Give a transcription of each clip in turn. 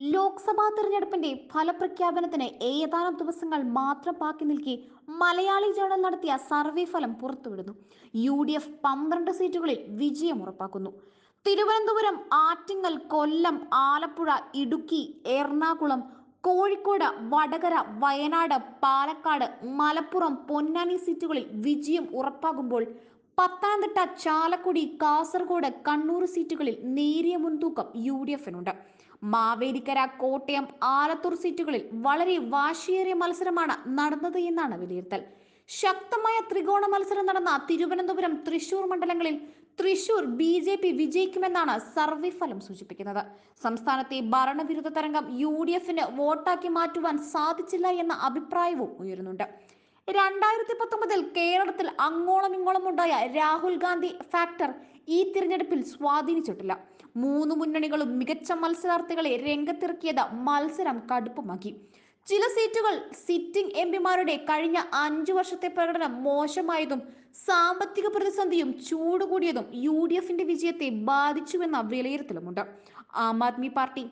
ലോക്സഭാ തെരഞ്ഞെടുപ്പിന്റെ ഫലപ്രഖ്യാപനത്തിന് ഏതാനും ദിവസങ്ങൾ മാത്രം ബാക്കി നിൽക്കി മലയാളി ജേണൽ നടത്തിയ സർവേ ഫലം പുറത്തുവിടുന്നു. യു ഡി എഫ് പന്ത്രണ്ട് സീറ്റുകളിൽ വിജയം ഉറപ്പാക്കുന്നു. തിരുവനന്തപുരം ആറ്റിങ്ങൽ കൊല്ലം ആലപ്പുഴ ഇടുക്കി എറണാകുളം കോഴിക്കോട് വടകര വയനാട് പാലക്കാട് മലപ്പുറം പൊന്നാനി സീറ്റുകളിൽ വിജയം ഉറപ്പാകുമ്പോൾ പത്തനംതിട്ട ചാലക്കുടി കാസർഗോഡ് കണ്ണൂർ സീറ്റുകളിൽ നേരിയ മുൻതൂക്കം യു ഡി എഫിനുണ്ട്. മാവേലിക്കര കോട്ടയം ആലത്തൂർ സീറ്റുകളിൽ വളരെ വാശിയേറിയ മത്സരമാണ് നടന്നത് എന്നാണ് വിലയിരുത്തൽ. ശക്തമായ ത്രികോണ മത്സരം നടന്ന തിരുവനന്തപുരം തൃശൂർ മണ്ഡലങ്ങളിൽ തൃശൂർ ബി ജെ പി വിജയിക്കുമെന്നാണ് സർവേ ഫലം സൂചിപ്പിക്കുന്നത്. സംസ്ഥാനത്തെ ഭരണവിരുദ്ധ തരംഗം യു ഡി എഫിന് വോട്ടാക്കി മാറ്റുവാൻ സാധിച്ചില്ല എന്ന അഭിപ്രായവും ഉയരുന്നുണ്ട്. രണ്ടായിരത്തി പത്തൊമ്പതിൽ കേരളത്തിൽ അങ്ങോളം ഇങ്ങോളം ഉണ്ടായ രാഹുൽ ഗാന്ധി ഫാക്ടർ ഈ തിരഞ്ഞെടുപ്പിൽ സ്വാധീനിച്ചിട്ടില്ല. മൂന്ന് മുന്നണികളും മികച്ച മത്സരാർത്ഥികളെ രംഗത്തിറക്കിയത് മത്സരം കടുപ്പമാക്കി. ചില സീറ്റുകൾ സിറ്റിംഗ് എം പിമാരുടെ കഴിഞ്ഞ അഞ്ചു വർഷത്തെ പ്രകടനം മോശമായതും സാമ്പത്തിക പ്രതിസന്ധിയും ചൂടുകൂടിയതും യു ഡി എഫിന്റെ വിജയത്തെ ബാധിച്ചുവെന്ന വിലയിരുത്തലുമുണ്ട്. ആം ആദ്മി പാർട്ടി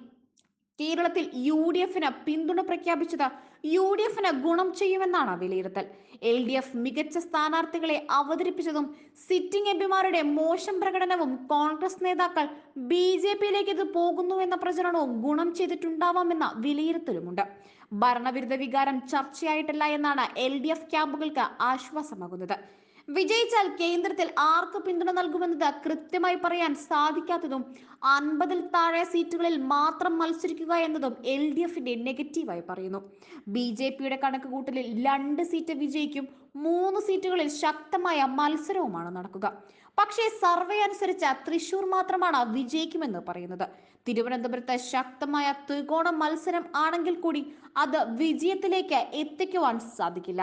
കേരളത്തിൽ യു ഡി എഫിന് പിന്തുണ പ്രഖ്യാപിച്ചത് യു ഡി എഫിന് ഗുണം ചെയ്യുമെന്നാണ് വിലയിരുത്തൽ. എൽ ഡി എഫ് മികച്ച സ്ഥാനാർത്ഥികളെ അവതരിപ്പിച്ചതും സിറ്റിംഗ് എം പിമാരുടെ മോശം പ്രകടനവും കോൺഗ്രസ് നേതാക്കൾ ബി ജെ പിയിലേക്ക് ഇത് പോകുന്നുവെന്ന പ്രചരണവും ഗുണം ചെയ്തിട്ടുണ്ടാവാമെന്ന വിലയിരുത്തലുമുണ്ട്. ഭരണവിരുദ്ധ വികാരം ചർച്ചയായിട്ടില്ല എന്നാണ് എൽ ഡി എഫ് ക്യാമ്പുകൾക്ക് ആശ്വാസമാകുന്നത്. വിജയിച്ചാൽ കേന്ദ്രത്തിൽ ആർക്ക് പിന്തുണ നൽകുമെന്നത് കൃത്യമായി പറയാൻ സാധിക്കാത്തതും അൻപതിൽ താഴെ സീറ്റുകളിൽ മാത്രം മത്സരിക്കുക എന്നതും എൽ ഡി എഫിന്റെ നെഗറ്റീവായി പറയുന്നു. ബി ജെ പിയുടെ കണക്ക് കൂട്ടലിൽ രണ്ട് സീറ്റ് വിജയിക്കും മൂന്ന് സീറ്റുകളിൽ ശക്തമായ മത്സരവുമാണ് നടക്കുക. പക്ഷേ സർവേ അനുസരിച്ച് തൃശൂർ മാത്രമാണ് വിജയിക്കുമെന്ന് പറയുന്നത്. തിരുവനന്തപുരത്ത് ശക്തമായ ത്രികോണ മത്സരം ആണെങ്കിൽ കൂടി അത് വിജയത്തിലേക്ക് എത്തിക്കുവാൻ സാധിക്കില്ല.